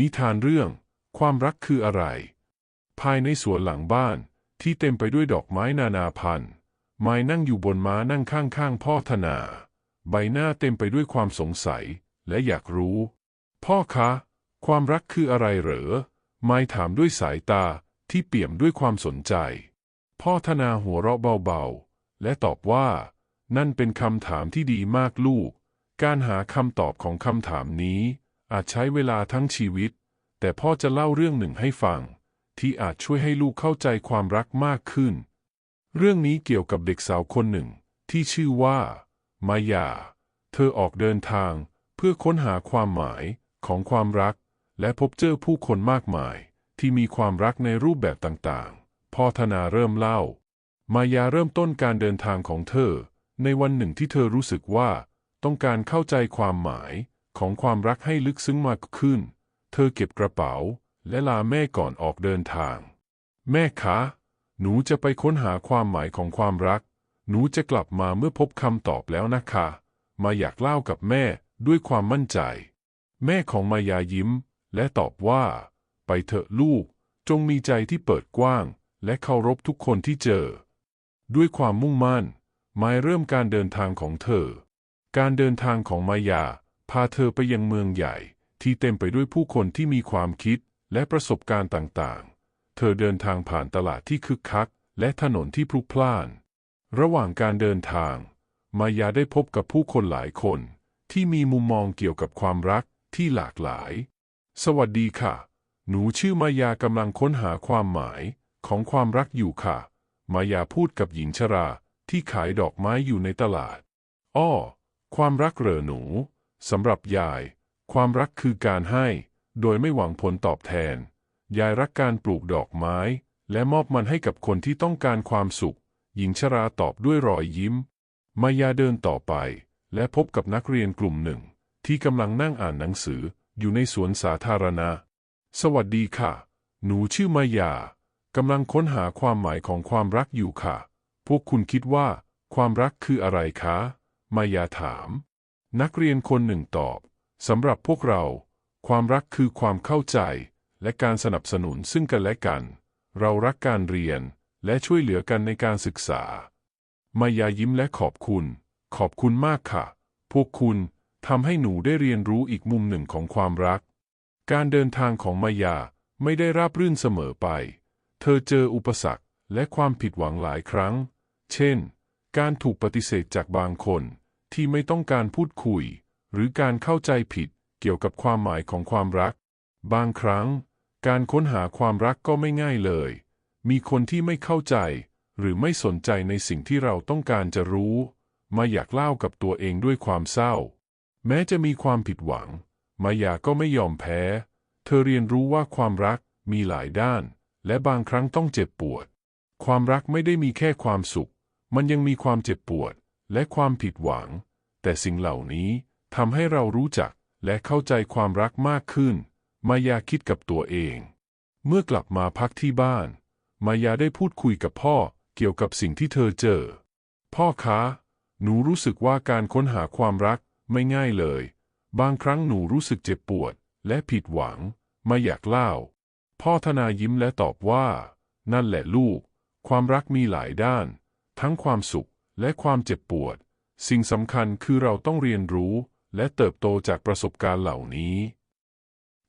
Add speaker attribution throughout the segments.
Speaker 1: นิทานเรื่อง ความรักคืออะไร ภายในสวนหลังบ้านที่เต็มไปด้วยดอกไม้นานาพันธุ์ไม้นั่งอยู่บนม้านั่งข้างๆพ่อธนา ใบหน้าเต็มไปด้วยความสงสัยและอยากรู้ พ่อคะ ความรักคืออะไรเหรอ ไม้ถามด้วยสายตาที่เปี่ยมด้วยความสนใจ พ่อธนาหัวเราะเบาๆ และตอบว่า นั่นเป็นคำถามที่ดีมากลูก การหาคำตอบของคำถามนี้ อาจใช้เวลาทั้งชีวิต แต่พ่อจะเล่าเรื่องหนึ่งให้ฟัง ที่อาจช่วยให้ลูกเข้าใจความรักมากขึ้น เรื่องนี้เกี่ยวกับเด็กสาวคนหนึ่ง ที่ชื่อว่า มายา เธอออกเดินทาง เพื่อค้นหาความหมายของความรัก และพบเจอผู้คนมากมาย ที่มีความรักในรูปแบบต่างๆ พ่อธนาเริ่มเล่า มายาเริ่มต้นการเดินทางของเธอ ในวันหนึ่งที่เธอรู้สึกว่า ต้องการเข้าใจความหมาย ของความรักให้ลึกซึ้งมากขึ้น เธอเก็บกระเป๋า และลาแม่ก่อนออกเดินทาง แม่คะ หนูจะไปค้นหาความหมายของความรัก หนูจะกลับมาเมื่อพบคำตอบแล้วนะคะ มาอยากเล่ากับแม่ด้วยความมั่นใจ แม่ของมายายิ้ม และตอบว่า ไปเถอะลูก จงมีใจที่เปิดกว้าง และเคารพทุกคนที่เจอ ด้วยความมุ่งมั่น มายเริ่มการเดินทางของเธอ การเดินทางของมายา พาเธอไปยังเมืองใหญ่ที่เต็มไปด้วยผู้คนที่มีความคิดและประสบการณ์ต่างๆ เธอเดินทางผ่านตลาดที่คึกคัก และถนนที่พลุกพล่าน ระหว่างการเดินทาง มายาได้พบกับผู้คนหลายคน ที่มีมุมมองเกี่ยวกับความรักที่หลากหลาย สวัสดีค่ะ หนูชื่อมายากำลังค้นหาความหมายของความรักอยู่ค่ะ มายาพูดกับหญิงชราที่ขายดอกไม้อยู่ในตลาด อ้อ ความรักเหรอหนู สำหรับยาย ความรักคือการให้ โดยไม่หวังผลตอบแทน ยายรักการปลูกดอกไม้ และมอบมันให้กับคนที่ต้องการความสุข หญิงชราตอบด้วยรอยยิ้ม มายาเดินต่อไป และพบกับนักเรียนกลุ่มหนึ่ง ที่กำลังนั่งอ่านหนังสืออยู่ในสวนสาธารณะ สวัสดีค่ะ หนูชื่อมายากำลังค้นหาความหมายของความรักอยู่ค่ะ พวกคุณคิดว่า ความรักคืออะไรคะ มายาถาม นักเรียนคนหนึ่งตอบ สำหรับพวกเรา ความรักคือความเข้าใจ และการสนับสนุนซึ่งกันและกัน เรารักการเรียนและช่วยเหลือกันในการศึกษามายายิ้มและขอบคุณ ขอบคุณมากค่ะ พวกคุณทำให้หนูได้เรียนรู้อีกมุมหนึ่งของความรัก การเดินทางของมายาไม่ได้ราบรื่นเสมอไป เธอเจออุปสรรคและความผิดหวังหลายครั้ง เช่น การถูกปฏิเสธจากบางคน ที่ไม่ต้องการพูดคุย หรือการเข้าใจผิดเกี่ยวกับความหมายของความรัก บางครั้ง การค้นหาความรักก็ไม่ง่ายเลย มีคนที่ไม่เข้าใจ หรือไม่สนใจในสิ่งที่เราต้องการจะรู้ มาอยากเล่ากับตัวเองด้วยความเศร้า แม้จะมีความผิดหวัง มายาก็ไม่ยอมแพ้ เธอเรียนรู้ว่าความรักมีหลายด้าน และบางครั้งต้องเจ็บปวด ความรักไม่ได้มีแค่ความสุข มันยังมีความเจ็บปวด และความผิดหวัง แต่สิ่งเหล่านี้ทำให้เรารู้จักและเข้าใจความรักมากขึ้น มายาคิดกับตัวเอง เมื่อกลับมาพักที่บ้าน มายาได้พูดคุยกับพ่อเกี่ยวกับสิ่งที่เธอเจอ พ่อคะ หนูรู้สึกว่าการค้นหาความรักไม่ง่ายเลย บางครั้งหนูรู้สึกเจ็บปวด และผิดหวัง มาอยากเล่า พ่อธนายิ้มและตอบว่า นั่นแหละลูก ความรักมีหลายด้าน ทั้งความสุข และความเจ็บปวด สิ่งสำคัญคือเราต้องเรียนรู้ และเติบโตจากประสบการณ์เหล่านี้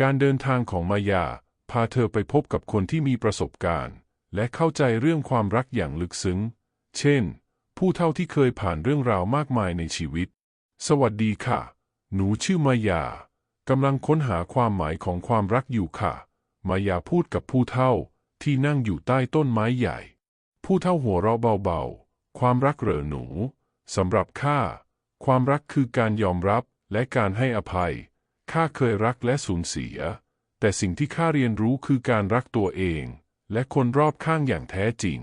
Speaker 1: การเดินทางของมายา พาเธอไปพบกับคนที่มีประสบการณ์ และเข้าใจเรื่องความรักอย่างลึกซึ้ง เช่น ผู้เฒ่าที่เคยผ่านเรื่องราวมากมายในชีวิต สวัสดีค่ะ หนูชื่อมายากำลังค้นหาความหมายของความรักอยู่ค่ะ มายาพูดกับผู้เฒ่าที่นั่งอยู่ใต้ต้นไม้ใหญ่ ผู้เฒ่าหัวเราะเบาๆ ความรักเหรอหนูสำหรับข้าความรักคือการยอมรับและการให้อภัยข้าเคยรักและสูญเสีย แต่สิ่งที่ข้าเรียนรู้คือการรักตัวเอง และคนรอบข้างอย่างแท้จริง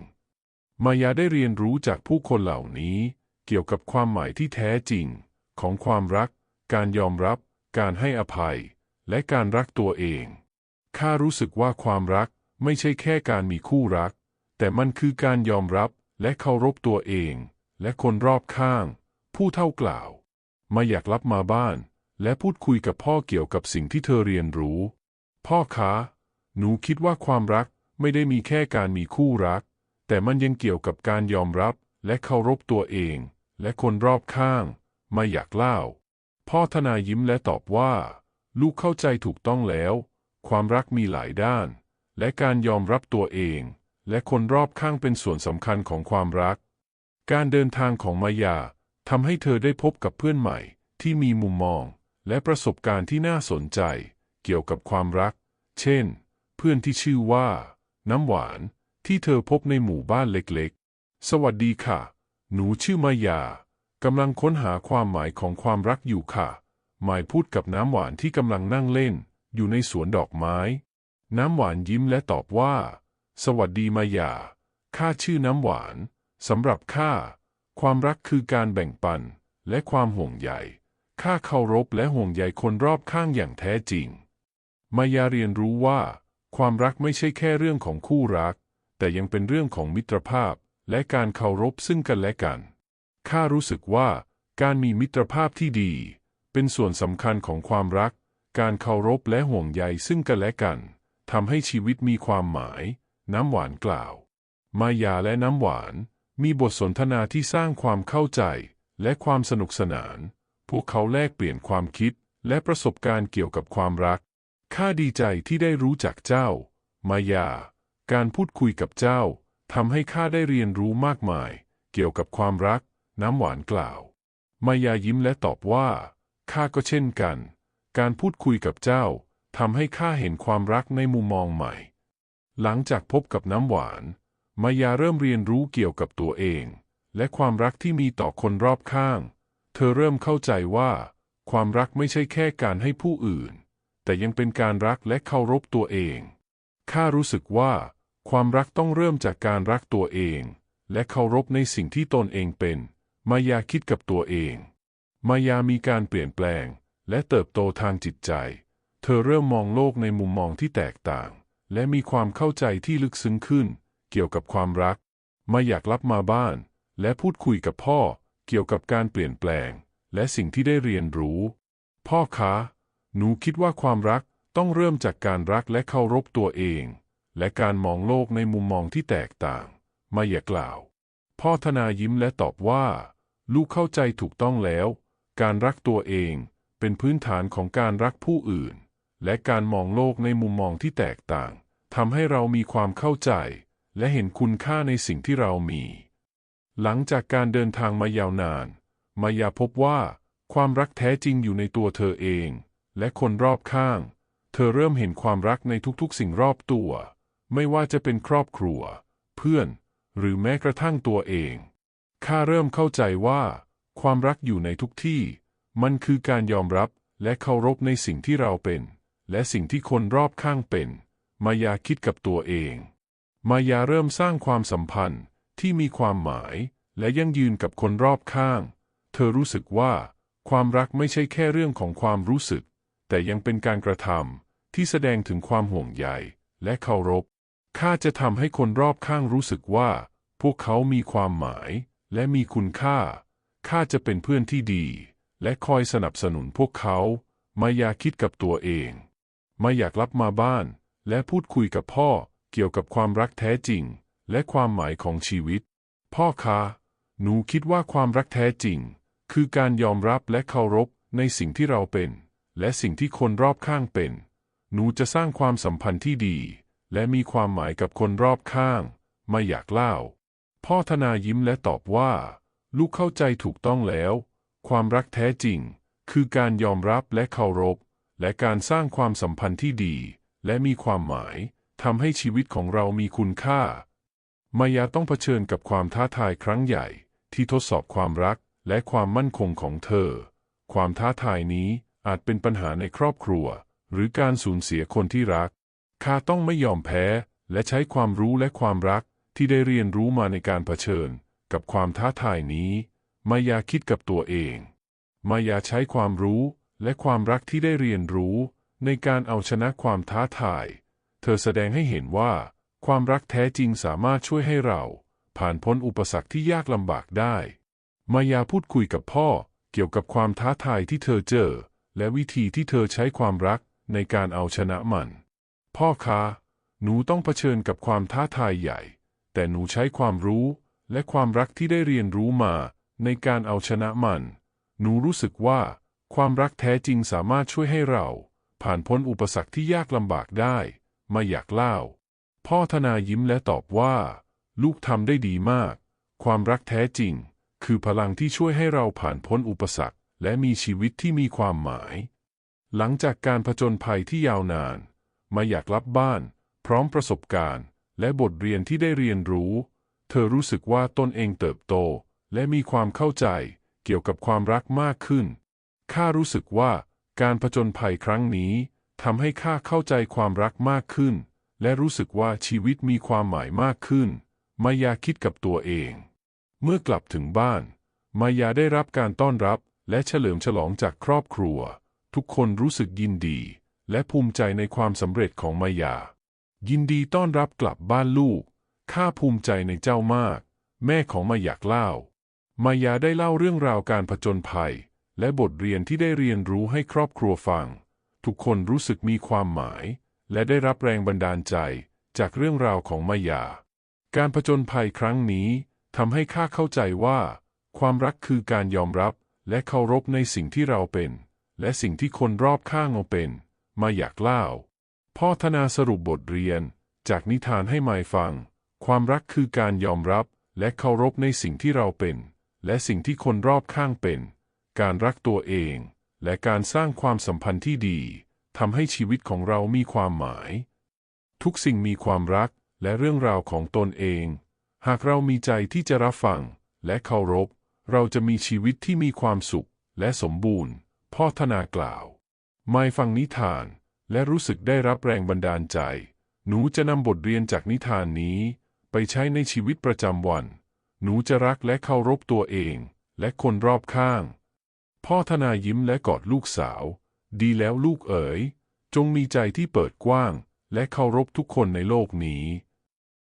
Speaker 1: มายาได้เรียนรู้จากผู้คนเหล่านี้ เกี่ยวกับความหมายที่แท้จริง ของความรัก การยอมรับ การให้อภัย และการรักตัวเองข้ารู้สึกว่าความรักไม่ใช่แค่การมีคู่รัก แต่มันคือการยอมรับ และเคารพตัวเอง และคนรอบข้าง ผู้เท่ากล่าว มาอยากรับมาบ้าน และพูดคุยกับพ่อเกี่ยวกับสิ่งที่เธอเรียนรู้ พ่อคะ หนูคิดว่าความรักไม่ได้มีแค่การมีคู่รัก แต่มันยังเกี่ยวกับการยอมรับและเคารพตัวเอง และคนรอบข้างม่อยากเล่า พ่อทนายยิ้มและตอบว่า ลูกเข้าใจถูกต้องแล้ว ความรักมีหลายด้าน และการยอมรับตัวเอง และคนรอบข้างเป็นส่วนสำคัญของความรัก การเดินทางของมายาทำให้เธอได้พบกับเพื่อนใหม่ ที่มีมุมมอง และประสบการณ์ที่น่าสนใจ เกี่ยวกับความรัก เช่น เพื่อนที่ชื่อว่า น้ำหวาน ที่เธอพบในหมู่บ้านเล็กๆ สวัสดีค่ะ หนูชื่อมายากำลังค้นหาความหมายของความรักอยู่ค่ะ หมายพูดกับน้ำหวานที่กำลังนั่งเล่น อยู่ในสวนดอกไม้ น้ำหวานยิ้มและตอบว่า สวัสดีมายา ข้าชื่อน้ำหวาน สำหรับข้า ความรักคือการแบ่งปัน และความห่วงใย ข้าเคารพและห่วงใยคนรอบข้างอย่างแท้จริง มายาเรียนรู้ว่า ความรักไม่ใช่แค่เรื่องของคู่รัก แต่ยังเป็นเรื่องของมิตรภาพ และการเคารพซึ่งกันและกัน ข้ารู้สึกว่า การมีมิตรภาพที่ดี เป็นส่วนสำคัญของความรัก การเคารพและห่วงใยซึ่งกันและกันทำให้ชีวิตมีความหมาย น้ำหวานกล่าว มายาและน้ำหวานมีบทสนทนาที่สร้างความเข้าใจและความสนุกสนาน พวกเขาแลกเปลี่ยนความคิดและประสบการณ์เกี่ยวกับความรัก ข้าดีใจที่ได้รู้จักเจ้า มายา การพูดคุยกับเจ้าทำให้ข้าได้เรียนรู้มากมาย เกี่ยวกับความรัก น้ำหวานกล่าว มายายิ้มและตอบว่า ข้าก็เช่นกัน การพูดคุยกับเจ้าทำให้ข้าเห็นความรักในมุมมองใหม่ หลังจากพบกับน้ำหวาน มายาเริ่มเรียนรู้เกี่ยวกับตัวเอง และความรักที่มีต่อคนรอบข้าง เธอเริ่มเข้าใจว่า ความรักไม่ใช่แค่การให้ผู้อื่น แต่ยังเป็นการรักและเคารพตัวเองข้ารู้สึกว่า ความรักต้องเริ่มจากการรักตัวเอง และเคารพในสิ่งที่ตนเองเป็น มายาคิดกับตัวเอง มายามีการเปลี่ยนแปลง และเติบโตทางจิตใจ เธอเริ่มมองโลกในมุมมองที่แตกต่าง และมีความเข้าใจที่ลึกซึ้งขึ้น เกี่ยวกับความรัก มาอยากรับมาบ้าน และพูดคุยกับพ่อ เกี่ยวกับการเปลี่ยนแปลง และสิ่งที่ได้เรียนรู้ พ่อคะ หนูคิดว่าความรักต้องเริ่มจากการรักและเคารพตัวเอง และการมองโลกในมุมมองที่แตกต่าง มาอยากกล่าว พ่อธนายิ้มและตอบว่า ลูกเข้าใจถูกต้องแล้ว การรักตัวเองเป็นพื้นฐานของการรักผู้อื่น และการมองโลกในมุมมองที่แตกต่างทำให้เรามีความเข้าใจ และเห็นคุณค่าในสิ่งที่เรามี หลังจากการเดินทางมายาวนาน มายาพบว่า ความรักแท้จริงอยู่ในตัวเธอเอง และคนรอบข้าง เธอเริ่มเห็นความรักในทุกๆ สิ่งรอบตัว ไม่ว่าจะเป็นครอบครัว เพื่อน หรือแม้กระทั่งตัวเอง ข้าเริ่มเข้าใจว่า ความรักอยู่ในทุกที่ มันคือการยอมรับและเคารพในสิ่งที่เราเป็น และสิ่งที่คนรอบข้างเป็น มายาคิดกับตัวเอง มายาเริ่มสร้างความสัมพันธ์ที่มีความหมาย และยั่งยืนกับคนรอบข้าง เธอรู้สึกว่า ความรักไม่ใช่แค่เรื่องของความรู้สึก แต่ยังเป็นการกระทำที่แสดงถึงความห่วงใยและเคารพข้าจะทำให้คนรอบข้างรู้สึกว่า พวกเขามีความหมายและมีคุณค่าข้าจะเป็นเพื่อนที่ดี และคอยสนับสนุนพวกเขา มายาคิดกับตัวเอง มาอยากรับมาบ้าน และพูดคุยกับพ่อเกี่ยวกับความรักแท้จริง และความหมายของชีวิต พ่อคะ หนูคิดว่าความรักแท้จริง คือการยอมรับและเคารพในสิ่งที่เราเป็น และสิ่งที่คนรอบข้างเป็น หนูจะสร้างความสัมพันธ์ที่ดี และมีความหมายกับคนรอบข้าง มาอยากเล่า พ่อธนายิ้มและตอบว่า ลูกเข้าใจถูกต้องแล้ว ความรักแท้จริง คือการยอมรับและเคารพ และการสร้างความสัมพันธ์ที่ดี และมีความหมายทำให้ชีวิตของเรามีคุณค่า มายาต้องเผชิญกับความท้าทายครั้งใหญ่ ที่ทดสอบความรักและความมั่นคงของเธอ ความท้าทายนี้อาจเป็นปัญหาในครอบครัว หรือการสูญเสียคนที่รักข้าต้องไม่ยอมแพ้ และใช้ความรู้และความรักที่ได้เรียนรู้มาในการเผชิญ กับความท้าทายนี้ มายาคิดกับตัวเอง มายาใช้ความรู้ และความรักที่ได้เรียนรู้ในการเอาชนะความท้าทาย เธอแสดงให้เห็นว่า ความรักแท้จริงสามารถช่วยให้เรา ผ่านพ้นอุปสรรคที่ยากลำบากได้ มายาพูดคุยกับพ่อเกี่ยวกับความท้าทายที่เธอเจอ และวิธีที่เธอใช้ความรักในการเอาชนะมัน พ่อคะ หนูต้องเผชิญกับความท้าทายใหญ่ แต่หนูใช้ความรู้และความรักที่ได้เรียนรู้มาในการเอาชนะมัน หนูรู้สึกว่า ความรักแท้จริงสามารถช่วยให้เรา ผ่านพ้นอุปสรรคที่ยากลำบากได้ มาอยากเล่า พ่อธนายิ้มและตอบว่า ลูกทำได้ดีมาก ความรักแท้จริง คือพลังที่ช่วยให้เราผ่านพ้นอุปสรรค และมีชีวิตที่มีความหมาย หลังจากการผจญภัยที่ยาวนาน มาอยากรับบ้าน พร้อมประสบการณ์ และบทเรียนที่ได้เรียนรู้ เธอรู้สึกว่าตนเองเติบโต และมีความเข้าใจ เกี่ยวกับความรักมากขึ้น ข้ารู้สึกว่าการผจญภัยครั้งนี้ทำให้ข้าเข้าใจความรักมากขึ้น และรู้สึกว่าชีวิตมีความหมายมากขึ้น มายาคิดกับตัวเอง เมื่อกลับถึงบ้าน มายาได้รับการต้อนรับและเฉลิมฉลองจากครอบครัว ทุกคนรู้สึกยินดี และภูมิใจในความสำเร็จของมายา ยินดีต้อนรับกลับบ้านลูก ข้าภูมิใจในเจ้ามาก แม่ของมายากเล่า มายาได้เล่าเรื่องราวการผจญภัย และบทเรียนที่ได้เรียนรู้ให้ครอบครัวฟัง ทุกคนรู้สึกมีความหมาย และได้รับแรงบันดาลใจจากเรื่องราวของมายา การผจญภัยครั้งนี้ทำให้ข้าเข้าใจว่า ความรักคือการยอมรับและเคารพในสิ่งที่เราเป็น และสิ่งที่คนรอบข้างเราเป็น มาอยากเล่าพ่อธนาสรุปบทเรียน จากนิทานให้มายฟัง ความรักคือการยอมรับและเคารพในสิ่งที่เราเป็น และสิ่งที่คนรอบข้างเป็น การรักตัวเอง และการสร้างความสัมพันธ์ที่ดีทำให้ชีวิตของเรามีความหมาย ทุกสิ่งมีความรักและเรื่องราวของตนเอง หากเรามีใจที่จะรับฟังและเคารพ เราจะมีชีวิตที่มีความสุขและสมบูรณ์ พ่อธนากล่าว ไม่ฟังนิทานและรู้สึกได้รับแรงบันดาลใจ หนูจะนำบทเรียนจากนิทานนี้ ไปใช้ในชีวิตประจำวัน หนูจะรักและเคารพตัวเอง และคนรอบข้าง พ่อธนายิ้มและกอดลูกสาว ดีแล้วลูกเอ๋ย จงมีใจที่เปิดกว้าง และเคารพทุกคนในโลกนี้